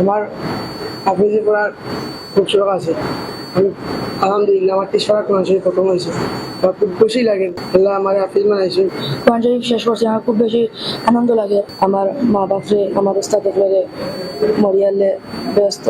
আমার পড়ার খুব শখ আছে। আমি আলহামদুলিল্লাহ আমার কোরআন শরীফ হয়েছে। আমার খুব খুশি লাগে। আল্লাহ আমার বানাইছে। কোরআন শরীফ শেষ করছি আমার খুব বেশি আনন্দ লাগে। আমার মা বাপরে আমার উস্তাদ মরিয়ালে ব্যস্ত।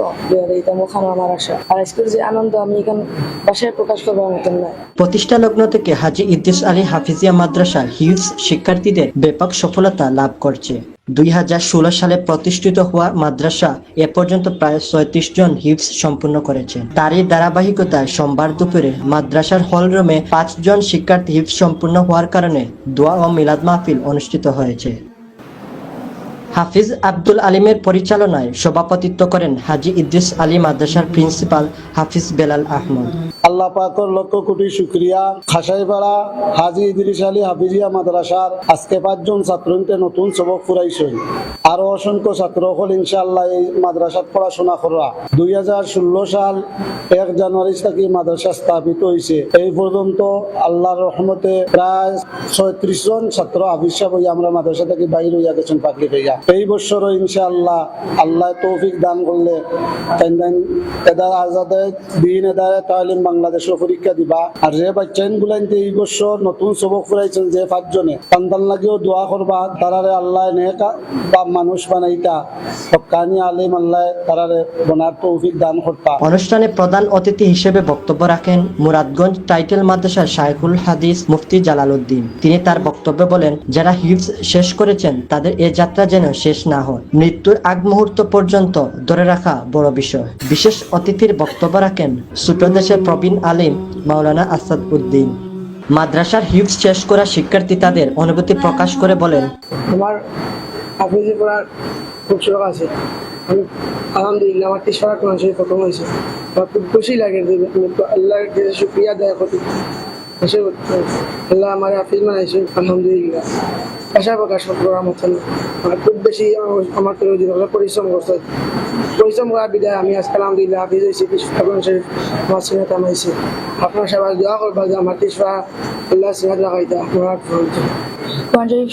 আমার আশা। আর আজকের যে আনন্দ আমি এখান বাসায় প্রকাশ করবার মতন নয় প্রতিষ্ঠা লগ্ন থেকে হাজি ইদ্রিস আলী হাফিজিয়া মাদ্রাসা হিউজ শিক্ষার্থীদের ব্যাপক সফলতা লাভ করছে। দুই হাজার ষোলো সালে প্রতিষ্ঠিত হওয়া মাদ্রাসা এ পর্যন্ত প্রায় ছয়ত্রিশ জন হিফস সম্পূর্ণ করেছে। তারই ধারাবাহিকতায় সোমবার দুপুরে মাদ্রাসার হলরুমে পাঁচজন শিক্ষার্থী হিফস সম্পূর্ণ হওয়ার কারণে দোয়া ও মিলাদ মাহফিল অনুষ্ঠিত হয়েছে। হাফিজ আব্দুল আলিমের পরিচালনায় সভাপতিত্ব করেন হাজি ইদ্রিস আলী মাদ্রাসার প্রিন্সিপাল হাফিজ বেলাল আহমদ। আল্লাহ পাকর লক্ষ কোটি শুক্রিয়া। খাসাইপাড়া হাজি ইদ্রিস আলী হাফিজিয়া মাদ্রাসার আজকে পাঁচজন ছাত্রকে নতুন সবক ফুরাইছেন। আরও অসংখ্য ছাত্র হল ইনশাআল্লাহ এই মাদ্রাসাত পড়াশোনা করা। দুই হাজার ষোলো সাল এক জানুয়ারি থেকে মাদ্রাসা স্থাপিত হয়েছে এই পর্যন্ত আল্লাহর রহমতে প্রায় ছয়ত্রিশ জন ছাত্র আবিষ্কার হইয়া আমরা মাদ্রাসা থেকে বাইর হইয়া গেছেন পাকড়ি হইয়া এই বছরও ইনশাআল্লাহ আল্লাহ তৌফিক দান করলে দিন এদারে তালিম বাংলাদেশও পরীক্ষা দিবা। আর যে বাচ্চাইন গুলাইনতে এই বছর নতুন সবক ফুরাইছেন যে পাঁচজনে সন্তান লাগিও দোয়া করবা, তারারে আল্লাহ নেকা বা মানুষ বানাইতা। হকানি আলিম আল্লাহ তারারে বনার তৌফিক দান করতা। অনুষ্ঠানে প্রধান অতিথি হিসেবে বক্তব্য রাখেন মুরাদগঞ্জ টাইটেল মাদ্রাসার শাইখুল হাদিস মুফতি জালালউদ্দিন। তিনি তার বক্তব্যে বলেন, যারা হিফজ শেষ করেছেন, তাদের এ যাত্রা যেন শেষ না হয়। মৃত্যুর আগ মুহূর্ত পর্যন্ত ধরে রাখা বড় বিষয়। বিশেষ অতিথির বক্তব্য রাখেন ছোট দেশের প্রবীণ আলিম, মাওলানা আসাদ উদ্দিন মাদ্রাসার হিফজ শেষ করা শিক্ষার্থী তাদের অনুভূতি প্রকাশ করে বলেন আমার হাফিজি পড়ার খুব শখ আছে। আমি আলহামদুলিল্লাহ, আমার তিসরা কোরআন শরীফ প্রথম হয়েছে। আমার খুব খুশি লাগে কাছে শুক্রিয়া দেয় হয়। আল্লাহ আমার হাফিজ বানাইছে, আলহামদুলিল্লাহ। আশা প্রকাশ করার মতন আমার বেশি আমাকে পরিশ্রম করছে। পরিশ্রম করা বিদায় আমি আজকে আলহামদুলিল্লাহ হাফিজ হয়েছি শরীফ আমার সিনে কামাইছি। আপনার সবাই দোয়া করবা যে আমার তিসরা আল্লাহ সিনাত লাগাইতে আপনার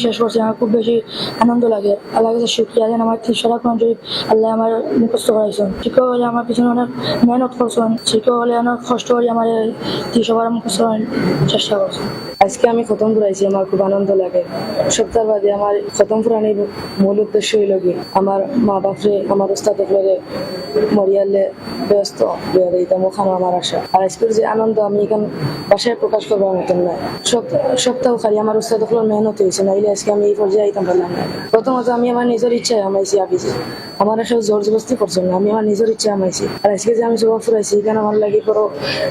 শেষ করছি, আমার খুব বেশি আনন্দ লাগে। আল্লাহ আমার কোরআন আল্লাহ আমার মুখস্থ করাইছেন। শিক্ষক হলে আমার পিছনে অনেক মেহনত করছেন, শিক্ষক হলে অনেক কষ্ট করে আমার মুখস্থ চেষ্টা করছেন। আজকে আমি খতম করাইছি, আমার খুব আনন্দ লাগে। সপ্তাহ বাদে আমার খতম ফুরানির মূল উদ্দেশ্য হইল কি, আমার মা বাপরে, আমার উস্তাদ লগে মরিয়ালে ব্যস্ত মোখানো আমার আশা। আর আজকের যে আনন্দ আমি এখান বাসায় প্রকাশ করবার মতন নয় সপ্তাহ খালি আমার উস্তাদ মেহনত হয়েছে নাইলে আজকে আমি এই পর্যায়ে আইতাম পারলাম না প্রথমত আমি আমার নিজের ইচ্ছায় আমাইছি আমার আসলে জোর না। আমি আমার নিজের ইচ্ছা আমাইছি। আর আজকে যে আমি জবাব ফুরাইছি এখানে আমার লাগি করো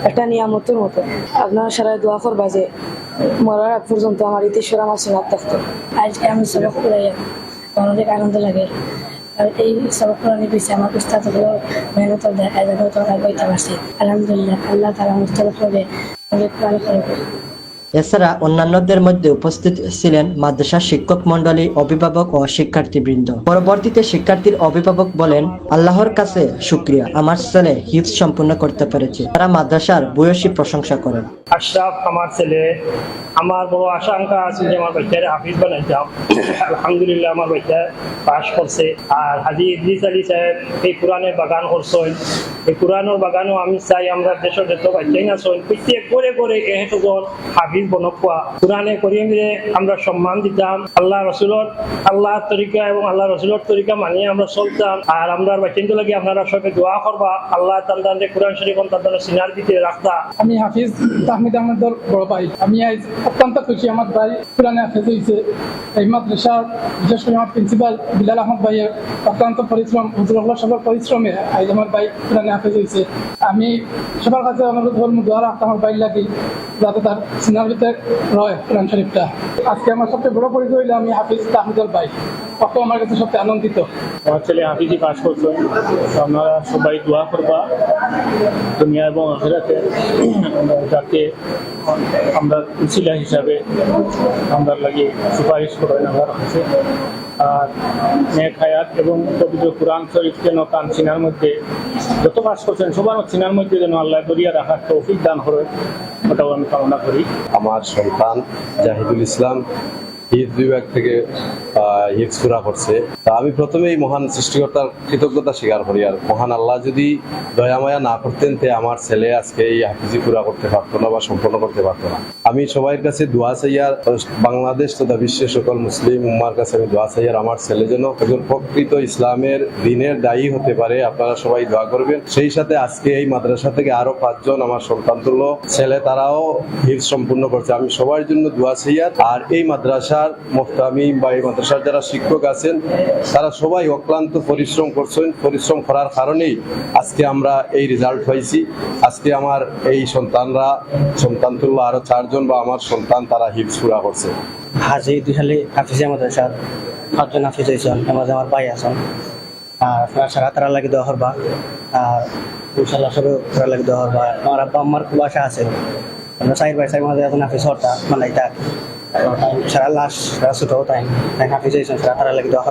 একটা নিয়ামতের মতো। আপনারা সারাই দোয়া করবা যে মরার আগ পর্যন্ত আমার ইতিশ্বর আমার সিনাত থাকতো। আজকে আমি ফুরাই অনেক আনন্দ লাগে। আর এই সবক ফুরানি পেয়েছি আমার উস্তাদ হলো মেহনত দেখা যাবে তো আমি বইতে পারছি আলহামদুলিল্লাহ, আল্লাহ তারা মুস্তাদ করে অনেক এছাড়া অন্যান্যদের মধ্যে উপস্থিত ছিলেন মাদ্রাসার শিক্ষক মন্ডলী অভিভাবক ও শিক্ষার্থীবৃন্দ। পরবর্তীতে শিক্ষার্থীর অভিভাবক বলেন, আল্লাহর কাছে সুক্রিয়া আমার ছেলে হিফজ সম্পূর্ণ করতে পেরেছে। তারা মাদ্রাসার বয়সী প্রশংসা করেন। আশরাফ, আমার ছেলে। আমার বড় আশঙ্কা আছে যে আমার বাচ্চারা হাফিজ বানাইতাম আলহামদুলিল্লাহ আমার বাচ্চা পাশ করছে। আর হাজি ইদ্রিস আলী সাহেব, এই কোরআনের বাগান করছেন। এই কোরআনের বাগানও আমি চাই আমরা দেশের যত বাচ্চাই না শোন প্রত্যেক করে করে এহেতজন হাফিজ বনকুয়া কোরআনে করিমে আমরা সম্মান দিতাম। আল্লাহ রসুলর আল্লাহ তরিকা এবং আল্লাহ রসুলর তরিকা মানিয়ে আমরা চলতাম। আর আমরা বাচ্চাইতে লাগে আপনারা সবাই দোয়া করবা। আল্লাহ তান্দান কোরআন শরীফ তাদের সিনার ভিতরে রাখতা। আমি হাফিজ তাহমিদ আহমেদর বড় ভাই। আমি আজ অত্যন্ত খুশি, আমার ভাই পুরানে হাফিজ হয়েছে এই মাদ্রাসার বিশেষ করে আমার প্রিন্সিপাল বিলাল আহমদ ভাইয়ের অত্যন্ত পরিশ্রম, হুজুরুল্লাহ সবার পরিশ্রমে আজ আমার ভাই পুরানে হাফিজ হয়েছে আমি সবার কাছে অনুরোধ করব, দোয়া রাখতে আমার ভাই লাগি, যাতে তার সিনার ভিতরে রয় কোরআন শরীফটা। আজকে আমার সবচেয়ে বড় পরিচয় হইলে আমি হাফিজ তাহমিদর ভাই। কত আমার কাছে সবচেয়ে আনন্দিত। আমার ছেলে হাফিজি পাশ করছেন আপনারা সবাই দোয়া করবা দুনিয়া এবং আখেরাতে। যাতে আমরা উচিলা হিসাবে আমরা লাগে সুপারিশ করেন আল্লাহর কাছে আর নেক হায়াত এবং পবিত্র কোরআন শরীফ যেন তান চিনার মধ্যে যত পাশ করছেন সবার চিনার মধ্যে যেন আল্লাহ দরিয়া রাখার তৌফিক দান করে ওটাও আমি কামনা করি। আমার সন্তান জাহিদুল ইসলাম হিফ বিভাগ থেকে হিফস পুরা করছে তা আমি প্রথমেই মহান সৃষ্টিকর্তার কৃতজ্ঞতা স্বীকার করি। আর মহান আল্লাহ যদি দয়ামায়া না করতেন, তে আমার ছেলে আজকে এই হাফিজি পুরা করতে পারতো না বা সম্পন্ন করতে পারতো না। আমি সবার কাছে দোয়া চাইয়ার বাংলাদেশ তথা বিশ্বের সকল মুসলিম উম্মার কাছে আমি দোয়া চাইয়ার আমার ছেলে যেন একজন প্রকৃত ইসলামের দিনের দায়ী হতে পারে। আপনারা সবাই দোয়া করবেন। সেই সাথে আজকে এই মাদ্রাসা থেকে আরও পাঁচজন আমার সন্তান তুল্য ছেলে তারাও হিফ সম্পূর্ণ করছে। আমি সবার জন্য দোয়া চাইয়ার আর এই মাদ্রাসার মোফতামি বা এই মাদ্রাসার যারা শিক্ষক আছেন, তারা সবাই অক্লান্ত পরিশ্রম করছেন। পরিশ্রম করার কারণেই আজকে আমরা এই রেজাল্ট হয়েছি আজকে আমার এই সন্তানরা সন্তান তুল্য আরও চারজন বা আমার সন্তান, তারা হিপস পুরা করছে। হাজি দুশালি হাফিজ মাদ্রাসার পাঁচজন হাফিজ হয়েছেন মাঝে আমার ভাই আছেন। আর আপনার সারা তারা লাগি দেওয়া হরবা। আর ইনশাল্লাহ সবে তারা লাগি দেওয়া হরবা। আমার আব্বা আমার খুব আশা আছে। আমরা সাইড বাই সাইড মাঝে এখন হাফিজ হরতা মানে সারা লাশ সারা ছোট তাই তাই হাফিজ হয়েছেন তারা লাগি দেওয়া